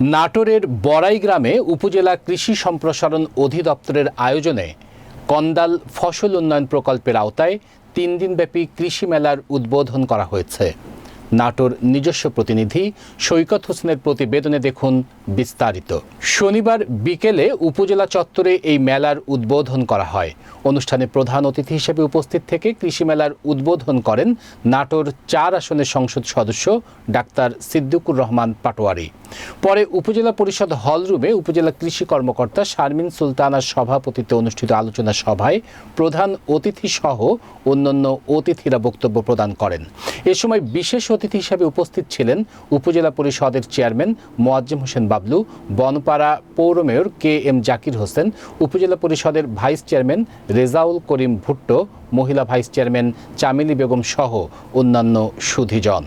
নাটোরের বড়াই গ্রামে উপজেলা কৃষি সম্প্রসারণ অধিদপ্তরের আয়োজনে কন্দাল ফসল উন্নয়ন প্রকল্পের আওতায় তিন দিনব্যাপী কৃষি মেলার উদ্বোধন করা হয়েছে। নাটোর নিজস্ব প্রতিনিধি সৈকত হোসেনের প্রতিবেদনে দেখুন বিস্তারিত। শনিবার বিকেলে উপজেলা চত্বরে এই মেলার উদ্বোধন করা হয়। অনুষ্ঠানে প্রধান অতিথি হিসেবে উপস্থিত থেকে কৃষি মেলার উদ্বোধন করেন নাটোর চার আসনের সংসদ সদস্য ডাক্তার সিদ্দিকুর রহমান পাটোয়ারি। পরে উপজেলা পরিষদ হলরুমে উপজেলা কৃষি কর্মকর্তা শারমিন সুলতানার সভাপতিত্বে অনুষ্ঠিত আলোচনা সভায় প্রধান অতিথি সহ অন্যান্য অতিথিরা বক্তব্য প্রদান করেন। এ সময় বিশেষ অতিথি হিসেবে উপস্থিত ছিলেন উপজেলা পরিষদের চেয়ারম্যান মোয়াজ্জেম হোসেন বাবলু, বনপাড়া পৌর mayor K M Zakir Hossain, উপজেলা পরিষদের ভাইস চেয়ারম্যান রেজাউল করিম ভুট্টো, মহিলা ভাইস চেয়ারম্যান চামেলি বেগম সহ অন্যান্য সুধীজন।